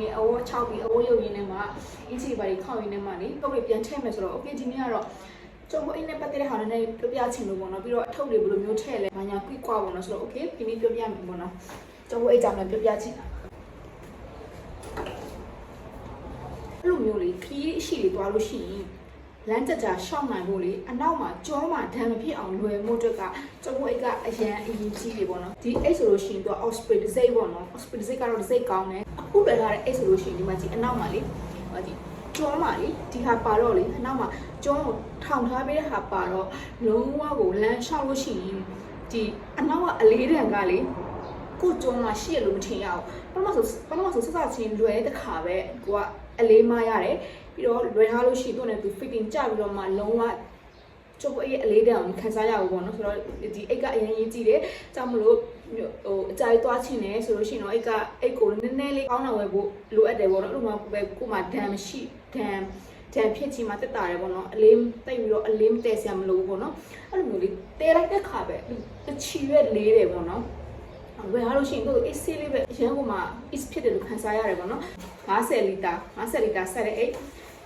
နေအဝတ်6ပြီးအဝတ်ရုပ်ရင်းနဲ့မှအင်ချီပါကြီးခောက်ရင်းနဲ့မှလေပုတ်တွေပြန်ထည့်မယ်ဆိုတော့ okay ဒီနေ့ကတော့ကျွန်တော်အိမ်နဲ့ပတ်သက်တဲ့ဟာနဲ့ပြပြချင်လို့ပေါ့နော်ပြီးတော့အထုပ်တွေဘယ်လိုမျိုးထည့်လဲဘာညာကွိကွာပေါ့နော်ဆိုတော့ okay ဒီနေ့ပြပြမယ်ပေါ့နော်ကျွန်တော်အိတ်ကြောင့်လည်းပြပြချင်တာအဲ့လိုမျိုးလေခီးအရှိလေးတွားလို့ရှိရင် လမ်းကြကြရှောက်နိုင်ဖို့လေအနောက်မှာကြောမှာဒဏ်မဖြစ်အောင်လွယ်မှုအတွက်ကကျွန်တော်အိတ်ကအရန်အရင်ကြီးလေပေါ့နော်ဒီအိတ်ဆိုလို့ရှိရင်သူက Osprey တစ်စိတ်ပေါ့နော် Osprey တစ်စိတ်ကတော့တစ်စိတ်ကောင်းတယ်အခုလွယ်ထားတဲ့အိတ်ဆိုလို့ရှိရင်ဒီမှာကြည့်အနောက်မှာလေဟောကြည့်ကျောမှာလေဒီဟာပါတော့လေအနောက်မှာကျောကိုထောင်ထားပေးတဲ့ဟာပါတော့လုံးဝကိုလမ်းလျှောက်လို့ရှိရင်ဒီအနောက်ကအလေးတံကလေကိုကျောမှာရှိရလို့မထင်ရအောင်ပထမဆိုပထမဆိုစစချင်းလွယ်တဲ့ခါပဲကိုကအလေးမရတယ် ပြီးတော့လွယ်ထားလို့ရှိရင်သူ့နဲ့သူ fitting ကြပြီးတော့မှလုံးဝကျုပ်အဲ့အလေးတန်းကိုခန်းစားရအောင်ပေါ့နော်ဆိုတော့ဒီအိတ်ကအရင်ရေးကြည့်တယ်ကြောင့်မလို့ဟိုအကြိုက်သွားချင်တယ်ဆိုလို့ရှိရင်တော့အိတ်ကအိတ်ကိုနည်းနည်းလေးကောင်းအောင်ဝယ်ဖို့လိုအပ်တယ်ပေါ့နော်အဲ့လိုမှပဲကိုမှဒဏ်မရှိဒဏ်ဒဏ်ဖြစ်ချင်မှတက်တာတယ်ပေါ့နော်အလေးတိတ်ပြီးတော့အလေးမတည့်ဆရာမလို့ပေါ့နော်အဲ့လိုမျိုးလေးတဲလိုက်တဲ့ခါပဲတချီရွက်လေးတယ်ပေါ့နော်ဝယ်ရလို့ရှိရင်ကိုယ်အေးဆေးလေးပဲအရန်ကမှ is ဖြစ်တယ်လို့ခန်းစားရတယ်ပေါ့နော်50လီတာ50လီတာဆက်တဲ့အိတ်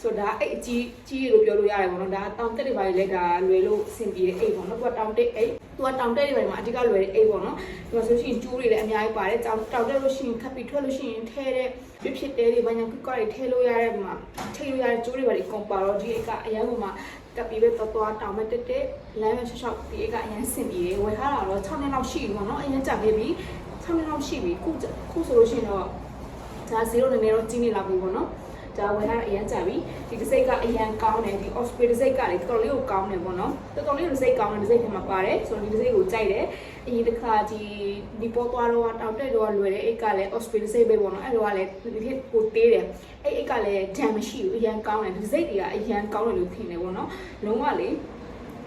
ဆိုတော့ဒါအဲ့အကြီးကြီးလို့ပြောလို့ရတယ်ပေါ့နော်ဒါတောင်တက်တွေပါလေဒါလွယ်လို့အဆင်ပြေတဲ့အိတ်ပေါ့နော်သူကတောင်တက်အိတ်သူကတောင်တက်တွေပါမှာအဓိကလွယ်တဲ့အိတ်ပေါ့နော်ဒီမှာဆိုရှင်ကျိုးတွေလည်းအများကြီးပါတယ်တောင်တောင်တက်လို့ရှိရင်ခပ်ပြီးထွက်လို့ရှိရင်ထဲတဲ့ပြဖြစ်တဲ့တွေဘာညာကွကွတွေထဲလို့ရတဲ့မှာထဲလို့ရတဲ့ကျိုးတွေပါလေကွန်ပါတော့ဒီအိတ်ကအရန်ကမှကပ်ပြီးပဲတော့တော့တောင်မဲ့တက်တက်လမ်းမဲ့ရှော့ရှော့ဒီအိတ်ကအရန်ဆင်ပြေတယ်ဝယ်ထားတာတော့6နှစ်လောက်ရှိပြီပေါ့နော်အရန်ကြာခဲ့ပြီ6နှစ်လောက်ရှိပြီခုခုဆိုလို့ရှိရင်တော့ဒါ0နည်းနည်းတော့ကြီးနေလာပြီပေါ့နော် ဒါဝယ်ထားတဲ့အရန်ကြပြီဒီတစ်စိတ်ကအရန်ကောင်းတယ်ဒီ Osprey တစ်စိတ်ကလေတော်တော်လေးကိုကောင်းတယ်ပေါ့နော်တော်တော်လေးတစ်စိတ်ကောင်းတယ်တစ်စိတ်ထဲမှာပါတယ်ဆိုတော့ဒီတစ်စိတ်ကိုကြိုက်တယ်အရင်တစ်ခါဒီဒီပေါ်သွားတော့တောင်တက်တော့လွယ်တဲ့အိတ်ကလည်း Osprey တစ်စိတ်ပဲပေါ့နော်အဲ့တော့ကလည်းဒီဖြစ်ကိုသေးတယ်အဲ့အိတ်ကလည်းဒဏ်မရှိဘူးအရန်ကောင်းတယ်ဒီတစ်စိတ်တွေကအရန်ကောင်းတယ်လို့ထင်တယ်ပေါ့နော်လုံးဝလေ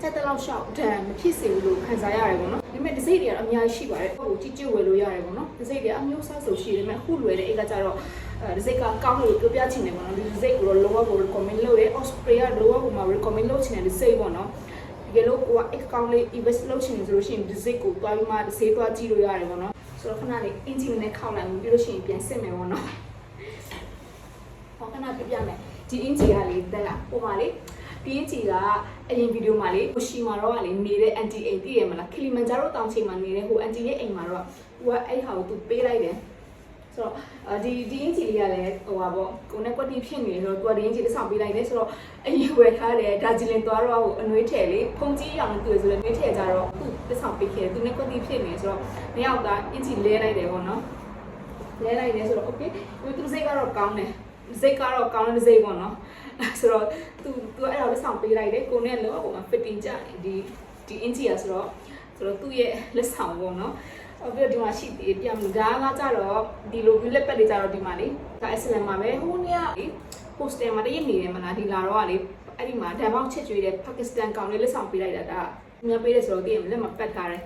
တက်တက်လောက်ရှောက်ဒဏ်မဖြစ်စေဘူးလို့ခံစားရတယ်ပေါ့နော်ဒါပေမဲ့ဒီစိတ်တွေကတော့အများကြီးရှိပါတယ်ဟိုကြည့်ကြည့်ဝယ်လို့ရတယ်ပေါ့နော်ဒီစိတ်တွေကအမျိုးအစားဆိုရှိတယ်ဒါပေမဲ့အခုလွယ်တဲ့အိတ်ကကြတော့အဲ ဒီစိတ်ကကောင်းလို့ပြောပြချင်တယ်ပေါ့နော်ဒီစိတ်ကိုတော့ lower ကို recommend လုပ်တယ် Osprey က lower ကိုမှ recommend လုပ်ချင်တယ်ဒီစိတ်ပေါ့နော်တကယ်လို့ကိုက account လေး invest လုပ်ချင်တယ်ဆိုလို့ရှိရင်ဒီစိတ်ကိုတွားပြီးမှဒီစိတ်တွားကြည့်လို့ရတယ်ပေါ့နော်ဆိုတော့ခဏလေး engine နဲ့ခောက်လိုက်ပြီးလို့ရှိရင်ပြန်စစ်မယ်ပေါ့နော်ဟောခဏပြပြမယ်ဒီ engine ကလေတက်လာပုံပါလေဒီ engine ကအရင်ဗီဒီယိုမှာလေကိုရှိမာတော့ကလေနေတဲ့ anti အိမ်တည်ရမလားကလီမန်ဂျာရိုတောင်ချိန်မှာနေတဲ့ဟို anti ရဲ့အိမ်မှာတော့သူကအဲ့ဟာကိုသူပေးလိုက်တယ် ဆိုတော့အာဒီဒီအင်ဂျီလေးကလည်းဟိုပါပေါ့ကိုနဲ့ကွက်တီဖြစ်နေဆိုတော့သူကဒီအင်ဂျီတစ်ဆောင်ပေးလိုက်တယ်ဆိုတော့အရင်ဝယ်ထားတယ်ဒါဂျီလင်သွားတော့ဟိုအနှွေးထည်လေးဖုန်ကြီးရောင်တူဆိုလည်းနှွေးထည်ကြတော့သူတစ်ဆောင်ပေးခဲ့တယ်သူနဲ့ကွက်တီဖြစ်နေဆိုတော့နှစ်ယောက်ကအင်ဂျီလဲလိုက်တယ်ပေါ့နော်လဲလိုက်တယ်ဆိုတော့ okay သူသူစိတ်ကတော့ကောင်းတယ်စိတ်ကတော့ကောင်းတဲ့စိတ်ပေါ့နော်ဆိုတော့သူသူအဲ့တော့လက်ဆောင်ပေးလိုက်တယ်ကိုနဲ့လောကမှာ fitting ကြတယ်ဒီဒီအင်ဂျီอ่ะဆိုတော့ဆိုတော့သူ့ရဲ့လက်ဆောင်ပေါ့နော် အော်ပြီးတော့ဒီမှာရှိသေးတယ်ပြန်ဒါကကြတော့ဒီလိုပြီးလက်ပတ်လေးကြတော့ဒီမှာလေဒါ excellent မှာပဲဟိုနေ့ကလေ poster မှာတည့်ရနေတယ်မလားဒီလာတော့ကလေအဲ့ဒီမှာဓာတ်ပေါင်းချက်ကျွေးတဲ့ပါကစ္စတန်ကောင်လေးလက်ဆောင်ပေးလိုက်တာဒါညပေးတယ်ဆိုတော့တည့်ရလက်မှာပတ်ထားတယ်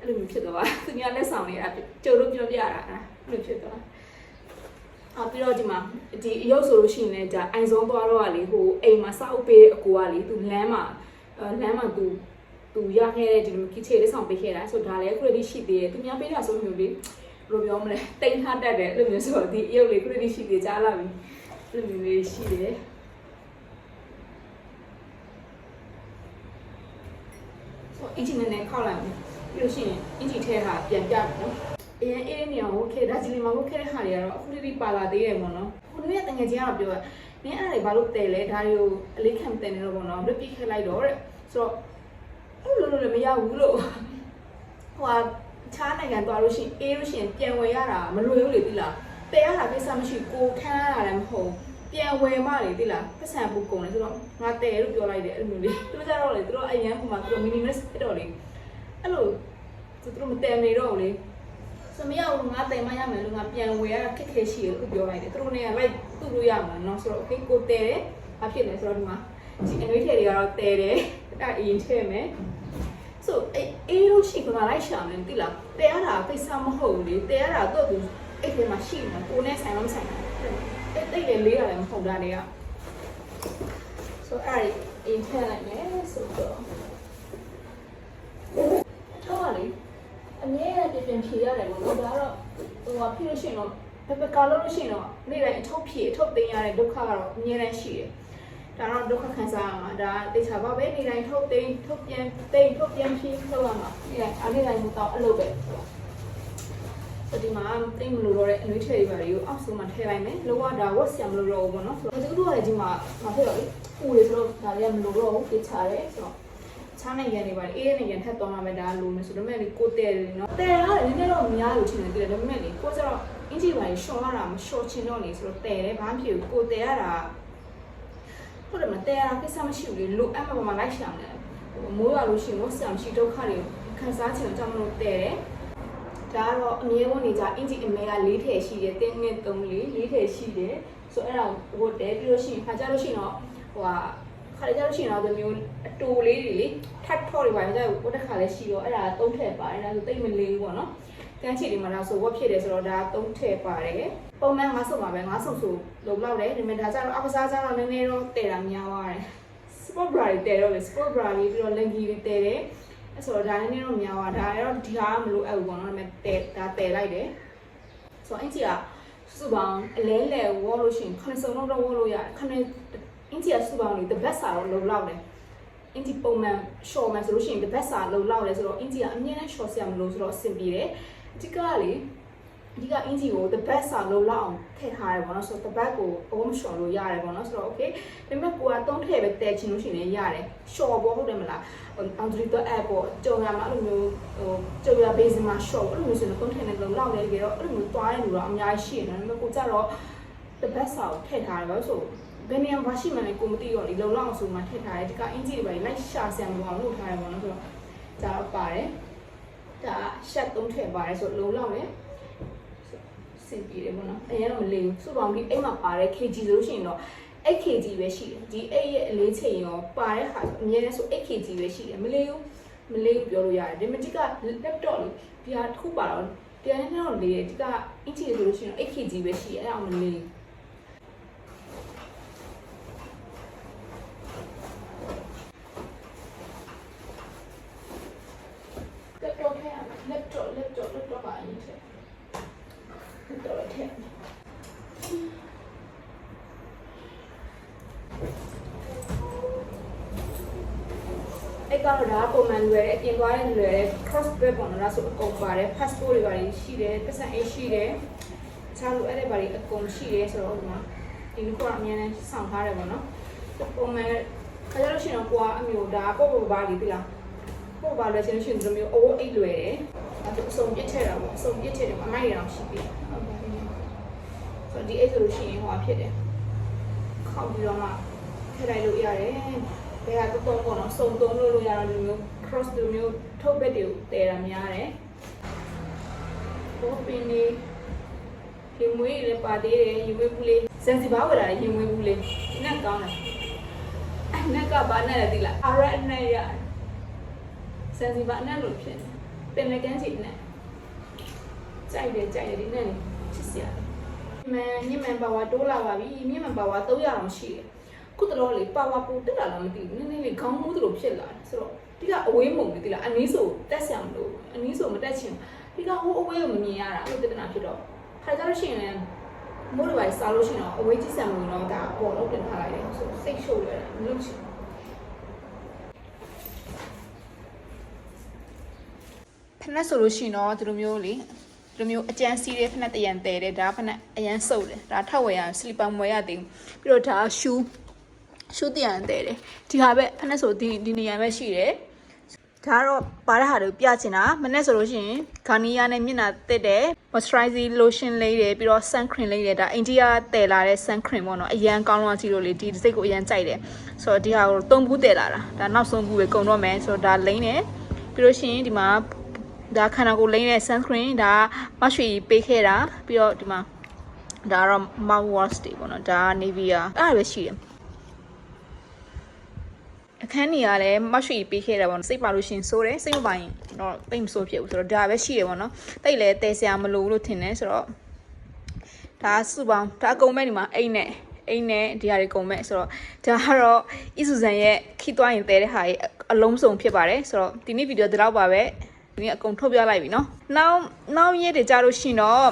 အဲ့လိုမျိုးဖြစ်သွားတာသူများလက်ဆောင်လေးအဲ့ကျိုးတို့ပြောပြတာအဲ့လိုဖြစ်သွားအော်ပြီးတော့ဒီမှာဒီအရုပ်ဆိုလို့ရှိရင်လည်းဒါအိုင်ဆုံးသွားတော့ကလေဟိုအိမ်မှာစောက်ပေးတဲ့အကိုကလေသူလမ်းမှာလမ်းမှာသူ သူရခဲ့တဲ့ဒီလိုကီချေလေးဆောင်ပေးခဲ့တာဆိုဒါလည်းခုလေးရှိသေးတယ်သူများပေးတာဆိုမျိုးလေးဘယ်လိုပြောမလဲတိန်ထားတတ်တယ်အဲ့လိုမျိုးဆိုတော့ဒီအရုပ်လေးခုလေးရှိသေးကြားလာပြီအဲ့လိုမျိုးလေးရှိတယ်ဆိုအင်ဂျင်နဲ့ခောက်လိုက်မယ်ပြီးလို့ရှိရင်အင်ဂျင်ထဲဟာပြန်ပြမယ်နော်အရင်အေးနေအောင်ခဲဒါဂျီလီမှာကိုခဲတဲ့ဟာတွေကတော့အခုလေးပါလာသေးတယ်ပေါ့နော်ခုလေးကတငယ်ချင်းကတော့ပြောနင်းအဲ့ဒါတွေဘာလို့တဲလဲဒါတွေကိုအလေးခံတဲနေတော့ပေါ့နော်ပြပြခဲလိုက်တော့တဲ့ဆိုတော့ အဲ့လိုလိုလည်းမရဘူးလို့ဟိုဟာချားနိုင်ငံသွားလို့ရှိရင်အေးလို့ရှိရင်ပြန်ဝယ်ရတာမလွယ်ဘူးလေတိလားတဲရတာကိစ္စမရှိကိုခန်းရတာလည်းမဟုတ်ပြန်ဝယ်မှလေတိလားပတ်စံပူကုန်တယ်ဆိုတော့ငါတဲလို့ပြောလိုက်တယ်အဲ့လိုမျိုးလေးသူတို့ကြတော့လေသူတို့အရင်ကမှသူတို့ minimalist ဖြစ်တော့လေအဲ့လိုသူတို့မတဲနေတော့လေစမရဘူးငါတဲမရမယ်လို့ငါပြန်ဝယ်ရတာခက်ခဲရှိတယ်လို့ပြောလိုက်တယ်သူတို့နေရာလိုက်သူ့လို့ရမှာနော်ဆိုတော့ okay ကိုတဲတယ်ဘာဖြစ်လဲဆိုတော့ဒီမှာဒီအနွေးထည်တွေကတော့တဲတယ်အဲ့အရင်ထည့်မယ် ဆိုအေးအေးလို့ရှိကလိုက်ရှာမယ်တိလားတဲရတာကိစ္စမဟုတ်ဘူးလေတဲရတာတော့သူအဲ့ဒီမှာရှိနေကိုနဲ့ဆိုင်မဆိုင်အဲ့တိတ်လေလေးရတယ်မဟုတ်တာတွေကဆိုအဲ့အရင်ထည့်လိုက်မယ်ဆိုတော့တော့လေအမြဲတမ်းပြင်ဖြေရတယ်ပေါ့နော်ဒါကတော့ဟိုဟာဖြစ်လို့ရှိရင်တော့ဘယ်ဘက်ကလို့လို့ရှိရင်တော့နေ့တိုင်းအထုပ်ဖြည့်အထုပ်သိမ်းရတဲ့ဒုက္ခကတော့အများနဲ့ရှိတယ် ဒါတော့ဒုက္ခခံစားရမှာဒါတေချာပါပဲနေ့တိုင်းထုတ်သိမ်းထုတ်ပြန်သိမ်းထုတ်ပြန်ဖြည့်ထုတ်ရမှာနေ့တိုင်းအားနေ့တိုင်းမတော့အလုပ်ပဲဆိုဒီမှာတိတ်မလို့တော့တဲ့အနှွေးထည်တွေပါတွေကိုအောက်ဆုံးမှာထည့်လိုက်မယ်လောကဒါဝတ်ဆရာမလို့တော့ဘူးပေါ့နော်ဆိုတော့ဒီလိုကဒီမှာမဖြစ်တော့လေပူလေဆိုတော့ဒါတွေကမလို့တော့ဘူးတေချာတယ်ဆိုတော့ချားနိုင်ငံတွေပါအေးတဲ့နိုင်ငံထပ်သွားမှာပဲဒါလိုမျိုးဆိုတော့မဲ့ကိုတဲတယ်နော်တဲတာကနည်းနည်းတော့များလို့ထင်တယ်တိတယ်ဒါပေမဲ့လေကိုကျတော့အင်ဂျီပါရှော့ရတာမရှော့ချင်တော့လေဆိုတော့တဲတယ်ဘာမှမဖြစ်ဘူးကိုတဲရတာ ဟုတ်တယ်မတဲရတာကိစ္စမရှိဘူးလေလိုအပ်မှာပါမလိုက်ရှာမယ်မိုးရလို့ရှိရင်မိုးဆရာမရှိဒုက္ခတွေခံစားချင်တော့ကြောင့်မလို့တဲတယ်ဒါကတော့အမြဲဝင်နေကြအင်ဂျီအမဲက၄ထည်ရှိတယ်တင်းနဲ့၃လေး၄ထည်ရှိတယ်ဆိုတော့အဲ့ဒါကိုဝတ်တယ်ပြီးလို့ရှိရင်ခါကြလို့ရှိရင်တော့ဟိုဟာခါကြလို့ရှိရင်တော့ဒီမျိုးအတူလေးတွေလေထပ်ထော့တွေပါကြဝတ်တစ်ခါလည်းရှိတော့အဲ့ဒါသုံးထည့်ပါတယ်ဒါဆိုတိတ်မလေးဘူးပေါ့နော် ကန်းချီတွေမှာတော့ဆိုဝတ်ဖြစ်တယ်ဆိုတော့ဒါသုံးထည့်ပါတယ်ပုံမှန်ငါးစုံပါပဲငါးစုံဆိုလုံလောက်တယ်ဒါပေမဲ့ဒါကြတော့အကစားကြတော့နည်းနည်းတော့တည်တာများသွားတယ် sport bra တွေတည်တော့လေ sport bra တွေပြီးတော့ leggy တွေတည်တယ်အဲ့ဆိုတော့ဒါနည်းနည်းတော့များသွားဒါတော့ဒီဟာကမလိုအပ်ဘူးပေါ့နော်ဒါပေမဲ့တည်ဒါတည်လိုက်တယ်ဆိုတော့အင်ကြီးကစုပေါင်းအလဲလဲဝေါ်လို့ရှိရင်ခဏစုံတော့ဝေါ်လို့ရတယ်ခဏအင်ကြီးကစုပေါင်းလေ the best စာတော့လုံလောက်တယ်အင်ကြီးပုံမှန် short မှဆိုလို့ရှိရင် the best စာလုံလောက်တယ်ဆိုတော့အင်ကြီးကအမြဲတမ်း short ဆရာမလို့ဆိုတော့အဆင်ပြေတယ် အဓိကကလေအဓိကအင်ဂျီကို the best စာလုံလောက်အောင်ထည့်ထားရတယ်ပေါ့နော်ဆိုတော့ the best ကိုအဝမ short လို့ရတယ်ပေါ့နော်ဆိုတော့ okay ဒါပေမဲ့ကိုကသုံးထည့်ပဲတည်ချင်လို့ရှိရင်လည်းရတယ် short ပေါ့ဟုတ်တယ်မလားအောင်ဒီတော့ app ပေါ့ကြုံရမှာအဲ့လိုမျိုးဟိုကြုံရ base မှာ short အဲ့လိုမျိုးဆိုရင်သုံးထည့်နေလုံလောက်တယ်တကယ်တော့အဲ့လိုမျိုးသွားတဲ့လူတော့အများကြီးရှိနေတယ်ဒါပေမဲ့ကိုကြတော့ the best စာကိုထည့်ထားတယ်ပေါ့ဆိုဘယ်နေရာမှာရှိမှလည်းကိုမသိတော့လေလုံလောက်အောင်ဆိုမှထည့်ထားတယ်ဒီကအင်ဂျီတွေပဲလိုက်ရှာဆရာမလို့အောင်လုပ်ထားတယ်ပေါ့နော်ဆိုတော့ဒါတော့ပါတယ် ဒါရှက်သုံးထည့်ပါတယ်ဆိုလုံလောက်တယ်စင်ပြေတယ်ပေါ့နော်အရင်တော့မလေးဘူးစုပေါင်းပြီးအိမ်မှာပါတဲ့ kg ဆိုလို့ရှိရင်တော့ 8kg ပဲရှိတယ်ဒီ8ရဲ့အလေးချိန်ရောပါတဲ့ဟာအမြဲတမ်းဆို 8kg ပဲရှိတယ်မလေးဘူးမလေးဘူးပြောလို့ရတယ်ဒီမတိက laptop လေးဒီဟာတစ်ခုပါတော့တရားနဲ့တော့လေးတယ်ဒီကအင်ချီဆိုလို့ရှိရင် 8kg ပဲရှိတယ်အဲ့ဒါမလေးဘူး laptop ထဲမှာ laptop laptop laptop ပါအရင်ထဲ laptop ထဲအဲ့ ကတော့ဒါပုံမှန်လွယ်တယ်အပြင်သွားတဲ့လွယ်တယ် cross back ပေါ့နော်ဒါဆိုအကုန်ပါတယ် passport တွေပါတယ်ရှိတယ်ပတ်စံအိတ်ရှိတယ်ချားလို့အဲ့ဒါပါတယ်အကုန်ရှိတယ်ဆိုတော့ဒီမှာဒီလိုကအများနဲ့စောင့်ထားတယ်ပေါ့နော်ပုံမှန်ခါကြလို့ရှိရင်တော့ကိုကအမျိုးဒါပေါ့ပေါ့ပါလေးပြီလားပို့ပါလဲချင်းရှင်ဒီလိုမျိုးအိုးအိတ်လွယ်တယ်အဲဒါအစုံပြစ်ထည့်တာပေါ့အစုံပြစ်ထည့်တယ်အမိုက်ရောင်ရှိပြီဆိုဒီအိတ်ဆိုလို့ရှိရင်ဟိုဖြစ်တယ်ခောက်ပြီးတော့မှထည့်လိုက်လို့ရတယ် ဘယ်ကတော့တော့ပေါ့နော်စုံသုံးလို့လို့ရတော့ဒီမျိုး cross ဒီမျိုးထုတ်ဘက်တွေကိုတည်တာများတယ်ဘောပင်နေရင်မွေးလည်းပါသေးတယ်ရင်မွေးဘူးလေးစင်စီဘာဝလာရင်မွေးဘူးလေးနက်ကောင်းတယ်အနက်ကဘာနဲ့လဲသိလားအရက်နဲ့ရတယ်ဆန်စီပါအနက်လို့ဖြစ်နေပင်လကန်းစီနဲ့ကြိုက်တယ်ကြိုက်တယ်ဒီနဲ့ချစ်စရာမန်ညမန်ပါဝါတိုးလာပါပြီညမန်ပါဝါ300အောင်ရှိတယ် ခုတလောလေးပါဝါပိုတက်လာလားမသိဘူးနည်းနည်းလေးခေါင်းမူးသလိုဖြစ်လာတယ်ဆိုတော့ဒီကအဝေးမုံပြီဒီလားအနည်းဆိုတက်ဆံမလို့အနည်းဆိုမတက်ချင်ဒီကဟိုအဝေးကိုမမြင်ရတာအဲ့လိုပြဿနာဖြစ်တော့ခါကြလို့ရှိရင်လည်းမိုးတွေပါစားလို့ရှိရင်တော့အဝေးကြည့်ဆံမလို့တော့ဒါပေါ်တော့တင်ထားလိုက်တယ်ဆိုစိတ်ရှုပ်ရတယ်မလုပ်ချင်ဖက်ဆိုလို့ရှိရင်တော့ဒီလိုမျိုးလေဒီလိုမျိုးအကျန်းစီးတဲ့ဖက်တရံတဲတယ်ဒါဖက်အရန်စုပ်တယ်ဒါထောက်ဝယ်ရစလီပါမွယ်ရသေးဘူးပြီးတော့ဒါရှူး ရှူးတရံတဲတယ်ဒီဟာပဲဖက်ဆိုဒီဒီနေရာပဲရှိတယ်ဒါကတော့ပါတဲ့ဟာတွေပြချင်တာမနေ့ဆိုလို့ရှိရင်ဂါနီယာနဲ့မျက်နှာတက်တယ် moisturizing lotion လေးတယ်ပြီးတော့ sun cream လေးတယ်ဒါအိန္ဒိယတည်လာတဲ့ sun cream ပေါ့နော်အရန်ကောင်းလို့ကြည့်လို့လေဒီစိတ်ကိုအရန်ကြိုက်တယ်ဆိုတော့ဒီဟာကိုသုံးဘူးတည်လာတာဒါနောက်ဆုံးဘူးပဲကုန်တော့မယ်ဆိုတော့ဒါလိမ့်တယ်ပြီးလို့ရှိရင်ဒီမှာဒါခန္ဓာကိုယ်လိမ့်တဲ့ sunscreen ဒါမရွှေပေးခဲ့တာပြီးတော့ဒီမှာဒါကတော့ mouth wash တွေပေါ့နော်ဒါ Nivea အဲ့ဒါပဲရှိတယ် အခန်းနေရလဲမတ်ရွှေပေးခဲ့တာပေါ့နော်စိတ်ပါလို့ရှရင်စိုးတယ်စိတ်မပါရင်တော့တိတ်မစိုးဖြစ်ဘူးဆိုတော့ဒါပဲရှိတယ်ပေါ့နော်တိတ်လဲတဲစရာမလိုဘူးလို့ထင်တယ်ဆိုတော့ဒါစုပေါင်းဒါအကုန်မဲ့ဒီမှာအိတ်နဲ့အိတ်နဲ့ဒီဟာတွေကုန်မဲ့ဆိုတော့ဒါကတော့အီဆူဇန်ရဲ့ခိသွားရင်တဲတဲ့ဟာရဲ့အလုံးစုံဖြစ်ပါတယ်ဆိုတော့ဒီနေ့ဗီဒီယိုဒီလောက်ပါပဲဒီနေ့အကုန်ထုတ်ပြလိုက်ပြီเนาะနောက်နောက်ရက်တွေကြာလို့ရှိရင်တော့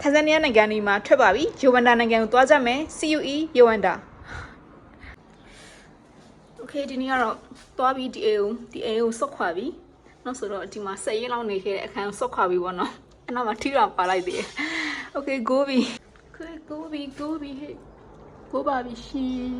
ထန်ဇန်နီးယားနိုင်ငံဒီမှာထွက်ပါပြီယိုဝမ်ဒါနိုင်ငံကိုသွားကြမယ် CUE ယိုဝမ်ဒါ โอเคဒီနေ့ကတော့သွားပြီးဒီအိမ်ကိုဒီအိမ်ကိုစော့ခွာပြီနောက်ဆိုတော့ဒီမှာဆက်ရေးလောက်နေခဲ့တဲ့အခန်းကိုစော့ခွာပြီပေါ့နော်အဲ့နောက်မှာထိတာပါလိုက်သေးတယ်โอเค go ပြီ โอเค go ပြီ go ပြီဟဲ့ go ပါပြီရှင်